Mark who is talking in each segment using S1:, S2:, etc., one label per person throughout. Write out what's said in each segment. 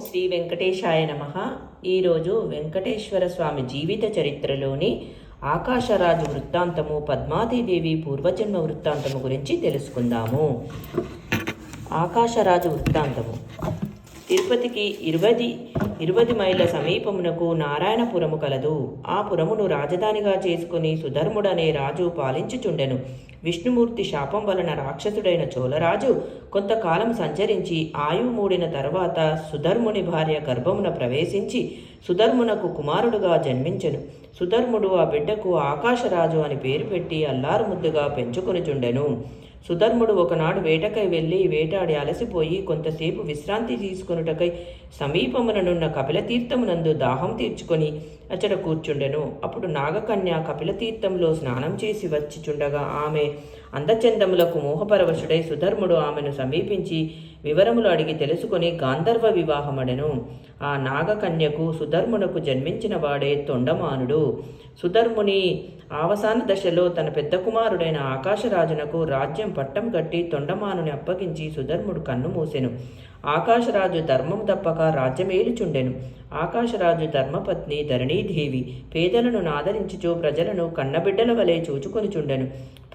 S1: శ్రీ వెంకటేశాయ నమ ఈరోజు వెంకటేశ్వర స్వామి జీవిత చరిత్రలోని ఆకాశరాజు వృత్తాంతము పద్మాదేవి పూర్వజన్మ వృత్తాంతము గురించి తెలుసుకుందాము. ఆకాశరాజు వృత్తాంతము. తిరుపతికి ఇరవై ఇరవై మైళ్ళ సమీపమునకు నారాయణపురము కలదు. ఆ పురమును రాజధానిగా చేసుకుని సుధర్ముడనే రాజు పాలించుచుండెను. విష్ణుమూర్తి శాపం వలన రాక్షసుడైన చోళరాజు కొంతకాలం సంచరించి ఆయువు మూడిన తర్వాత సుధర్ముని భార్య గర్భమున ప్రవేశించి సుధర్మునకు కుమారుడుగా జన్మించెను. సుధర్ముడు ఆ బిడ్డకు ఆకాశరాజు అని పేరు పెట్టి అల్లారు ముద్దుగా పెంచుకొనిచుండెను. సుధర్ముడు ఒకనాడు వేటకై వెళ్ళి వేటాడి అలసిపోయి కొంతసేపు విశ్రాంతి తీసుకొనుటకై సమీపముననున్న కపిలతీర్థమునందు దాహం తీర్చుకొని అచ్చట కూర్చుండెను. అప్పుడు నాగకన్య కపిలతీర్థంలో స్నానం చేసి వచ్చిచుండగా ఆమె అందచందములకు మోహపరవశుడై సుధర్ముడు ఆమెను సమీపించి వివరములు అడిగి తెలుసుకొని గాంధర్వ వివాహమడెను. ఆ నాగకన్యకు సుధర్మునకు జన్మించిన వాడే తొండమానుడు. సుధర్ముని అవసాన దశలో తన పెద్ద కుమారుడైన ఆకాశరాజునకు రాజ్యం పట్టం కట్టి తొండమానుని అప్పగించి సుధర్ముడు కన్ను మూసెను. ఆకాశరాజు ధర్మం తప్పక రాజ్యమేలుచుండెను. ఆకాశరాజు ధర్మపత్ని ధరణీదేవి పేదలను నాదరించుచు ప్రజలను కన్నబిడ్డల వలె చూచుకొనుచుండెను.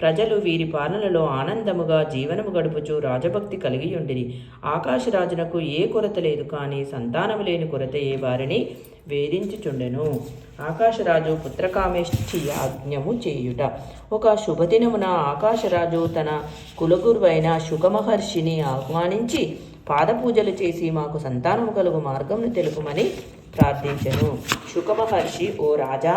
S1: ప్రజలు వీరి పాలనలో ఆనందముగా జీవనము గడుపుచు రాజభక్తి కలిగి ఉండిరి ఆకాశరాజునకు ఏ కొరత లేదు కానీ సంతానము లేని కొరతయే వారిని వేధించుచుండెను. ఆకాశరాజు పుత్రకామేష్టి యాజ్ఞము చేయుట. ఒక శుభదినమున ఆకాశరాజు తన కులగురువైన శుకమహర్షిని ఆహ్వానించి పాదపూజలు చేసి మాకు సంతానము కలుగు మార్గంను తెలుపుమని ప్రార్థించెను. శుకమహర్షి ఓ రాజా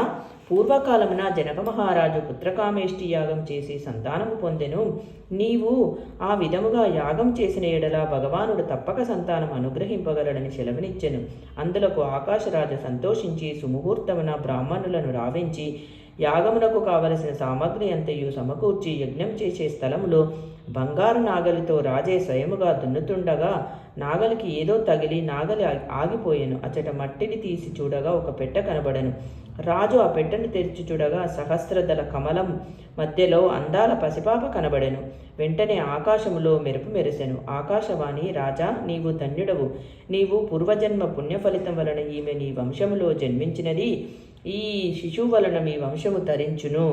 S1: పూర్వకాలమున జనక మహారాజు పుత్రకామేష్టి యాగం చేసి సంతానము పొందెను. నీవు ఆ విధముగా యాగం చేసిన ఎడల భగవానుడు తప్పక సంతానం అనుగ్రహింపగలడని సెలవునిచ్చెను. అందులకు ఆకాశరాజు సంతోషించి సుముహూర్తమున బ్రాహ్మణులను రావించి యాగమునకు కావలసిన సామగ్రి అంతయు సమకూర్చి యజ్ఞం చేసే స్థలంలో బంగారు నాగలితో రాజే స్వయముగా దున్నుతుండగా నాగలికి ఏదో తగిలి నాగలి ఆగిపోయాను. అచట మట్టిని తీసి చూడగా ఒక పెట్ట కనబడను. రాజు ఆ పెట్టెను తెరిచి చూడగా సహస్రదళ కమలం మధ్యలో అందాల పసిపాప కనబడెను. వెంటనే ఆకాశములో మెరుపు మెరిసెను. ఆకాశవాణి రాజా నీవు ధన్యుడవు. నీవు పూర్వజన్మ పుణ్యఫలితం వలన ఈమె నీ వంశములో జన్మించినది. ఈ శిశువు వలన మీ వంశము తరించును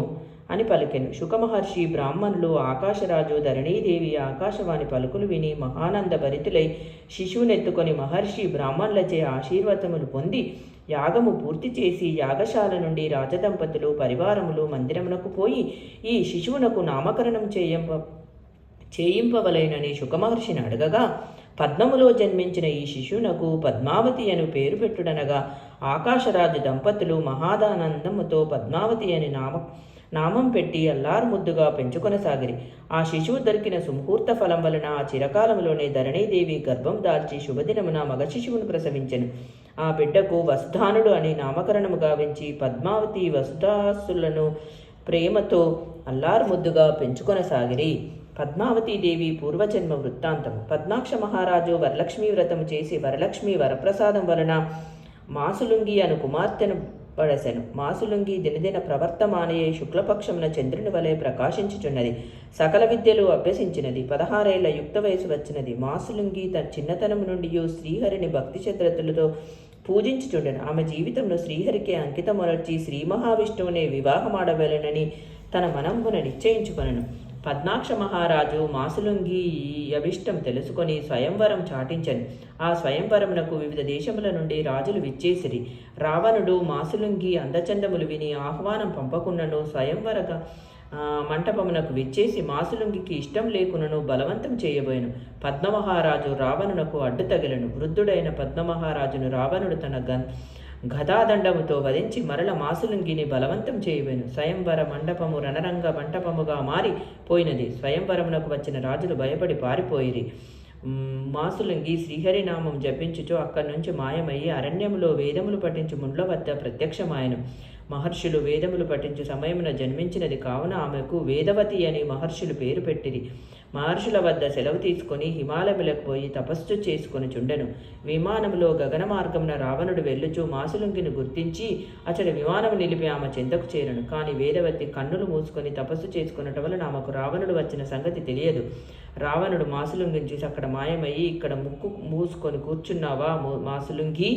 S1: అని పలికెను. శుకమహర్షి బ్రాహ్మణులు ఆకాశరాజు ధరణీదేవి ఆకాశవాణి పలుకులు విని మహానంద భరితులై శిశువునెత్తుకొని మహర్షి బ్రాహ్మణులచే ఆశీర్వతములు పొంది యాగము పూర్తి చేసి యాగశాల నుండి రాజదంపతులు పరివారములు మందిరమునకు పోయి ఈ శిశువునకు నామకరణం చేయంప చేయింపవలైనని శుకమహర్షిని అడగగా పద్మములో జన్మించిన ఈ శిశువునకు పద్మావతి అను పేరు పెట్టుడనగా ఆకాశరాజు దంపతులు మహాదానందముతో పద్మావతి అని నామ నామం పెట్టి అల్లారు ముద్దుగా పెంచుకొనసాగిరి. ఆ శిశువు దొరికిన సుముహూర్త ఫలం వలన ఆ చిరకాలంలోనే ధరణీదేవి గర్భం దాల్చి శుభదినమున మగ శిశువును ప్రసవించెను. ఆ బిడ్డకు వసుధానుడు అని నామకరణము గావించి పద్మావతి వసుధాసులను ప్రేమతో అల్లారు ముద్దుగా పెంచుకొనసాగిరి. పద్మావతీదేవి పూర్వజన్మ వృత్తాంతం పద్మాక్ష మహారాజు వరలక్ష్మీ వ్రతము చేసి వరలక్ష్మి వరప్రసాదం వలన మాసులుంగి అను కుమార్తెను పడసెను. మాసులుంగి దినదిన ప్రవర్తమానయే శుక్లపక్షమున చంద్రుని వలె ప్రకాశించుచున్నది. సకల విద్యలు అభ్యసించినది. పదహారేళ్ళ యుక్త వయసు వచ్చినది. మాసులుంగి తన చిన్నతనం నుండి శ్రీహరిని భక్తి శ్రద్ధలతో పూజించుచుండెను. ఆమె జీవితంలో శ్రీహరికే అంకితమొనర్చి శ్రీ మహావిష్ణువునే వివాహమాడవలెనని తన మనంబున నిశ్చయించుకొనను. పద్మాక్ష మహారాజు మాసులుంగి అభిష్టం తెలుసుకొని స్వయంవరం చాటించను. ఆ స్వయంవరమునకు వివిధ దేశముల నుండి రాజులు విచ్చేసిరి. రావణుడు మాసులుంగి అందచందములు విని ఆహ్వానం పంపకున్నను స్వయంవరగా మంటపమునకు విచ్చేసి మాసులుంగికి ఇష్టం లేకునను బలవంతం చేయబోయెను. పద్మమహారాజు రావణునకు అడ్డు తగిలను. వృద్ధుడైన పద్మమహారాజును రావణుడు తన గన్ గదాదండముతో వధించి మరల మాసులుంగిని బలవంతం చేయబోను స్వయంవర మండపము రణరంగ మంటపముగా మారి పోయినది. స్వయంవరమునకు వచ్చిన రాజులు భయపడి పారిపోయిరి. మాసులుంగి శ్రీహరినామం జపించుచు అక్కడి నుంచి మాయమయ్యి అరణ్యములో వేదములు పఠించు ముండ్ల వద్ద ప్రత్యక్షమాయను. మహర్షులు వేదములు పఠించు సమయమున జన్మించినది కావున ఆమెకు వేదవతి అని మహర్షులు పేరు పెట్టిరి. మహర్షుల వద్ద సెలవు తీసుకొని హిమాలయములకు పోయి తపస్సు చేసుకొని చుండెను. విమానంలో గగన మార్గమున రావణుడు వెళ్ళుచు మాసులుంగిని గుర్తించి అతడు విమానం నిలిపి ఆమె చెంతకు చేరను. కానీ వేదవతి కన్నులు మూసుకొని తపస్సు చేసుకున్నట వలన ఆమెకు రావణుడు వచ్చిన సంగతి తెలియదు. రావణుడు మాసులుంగిని చూసి అక్కడ మాయమయ్యి ఇక్కడ ముక్కు మూసుకొని కూర్చున్నావా మాసులుంగి?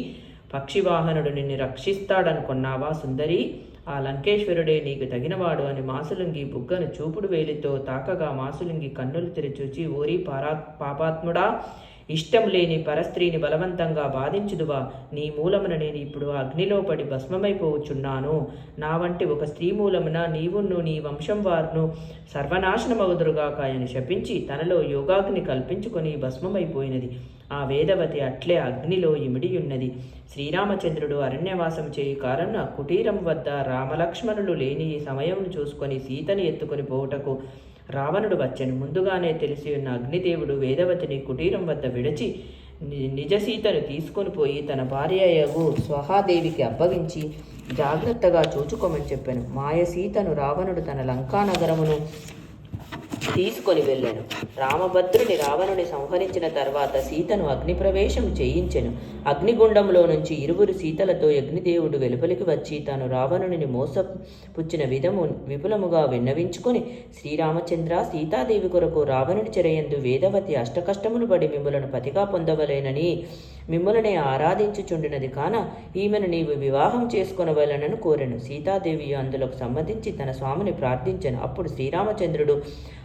S1: పక్షివాహనుడు నిన్ను రక్షిస్తాడనుకున్నావా సుందరి? ఆ లంకేశ్వరుడే నీకు తగినవాడు అని మాసులింగి బుగ్గను చూపుడు వేలితో తాకగా మాసులింగి కన్నులు తెరిచూచి ఓరి పారా పాపాత్ముడా ఇష్టం లేని పరస్త్రీని బలవంతంగా బాధించుదువా? నీ మూలమున నేను ఇప్పుడు అగ్నిలో పడి భస్మమైపోవచ్చున్నాను. నా వంటి ఒక స్త్రీ మూలమున నీవును నీ వంశం వారును సర్వనాశనమవుదురుగాక అని శపించి తనలో యోగాగ్ని కల్పించుకొని భస్మమైపోయినది. ఆ వేదవతి అట్లే అగ్నిలో ఇమిడియున్నది. శ్రీరామచంద్రుడు అరణ్యవాసం చేయు కారణ కుటీరం వద్ద రామలక్ష్మణులు లేని ఈ సమయం చూసుకొని సీతని ఎత్తుకొని పోవుటకు రావణుడు వచ్చెను. ముందుగానే తెలిసి ఉన్న అగ్నిదేవుడు వేదవతిని కుటీరం వద్ద విడిచి నిజ సీతను తీసుకొని పోయి తన భార్యయగు స్వహాదేవికి అప్పగించి జాగ్రత్తగా చూచుకోమని చెప్పాను. మాయ సీతను రావణుడు తన లంకా నగరమును తీసుకొని వెళ్ళాను. రామభద్రుని రావణుని సంహరించిన తర్వాత సీతను అగ్నిప్రవేశం చేయించెను. అగ్నిగుండంలో నుంచి ఇరువురు సీతలతో అగ్నిదేవుడు వెలుపలికి వచ్చి తాను రావణుని మోసపుచ్చిన విధము విపులముగా విన్నవించుకొని శ్రీరామచంద్ర సీతాదేవి కొరకు రావణుని చెరయందు వేదవతి అష్టకష్టములు పడి మిమ్ములను పతిగా పొందవలేనని మిమ్ములనే ఆరాధించుచుండినది కాన ఈమెను నీవు వివాహం చేసుకొనవలనని కోరెను. సీతాదేవి అందులకు సంబంధించి తన స్వామిని ప్రార్థించను. అప్పుడు శ్రీరామచంద్రుడు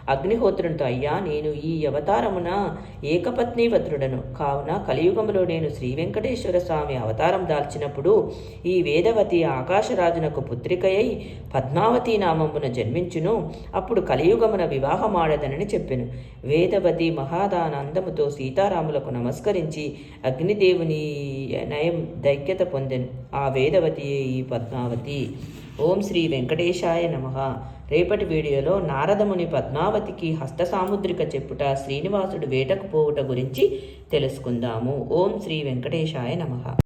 S1: అగ్నిహోత్రునితో అయ్యా నేను ఈ అవతారమున ఏకపత్నీవత్రుడను కావున కలియుగంలో నేను శ్రీ వెంకటేశ్వర స్వామి అవతారం దాల్చినప్పుడు ఈ వేదవతి ఆకాశరాజునకు పుత్రికయై పద్మావతి నామమున జన్మించును. అప్పుడు కలియుగమున వివాహమాడదనని చెప్పెను. వేదవతి మహాదానందముతో సీతారాములకు నమస్కరించి అగ్ని అగ్నిదేవుని నయం దైక్యత పొందెను. ఆ వేదవతి ఈ పద్మావతి. ఓం శ్రీ వెంకటేశాయ నమ. రేపటి వీడియోలో నారదముని పద్మావతికి హస్త సాముద్రిక చెప్పుట శ్రీనివాసుడు వేటకు పోవుట గురించి తెలుసుకుందాము. ఓం శ్రీ వెంకటేశాయ నమ.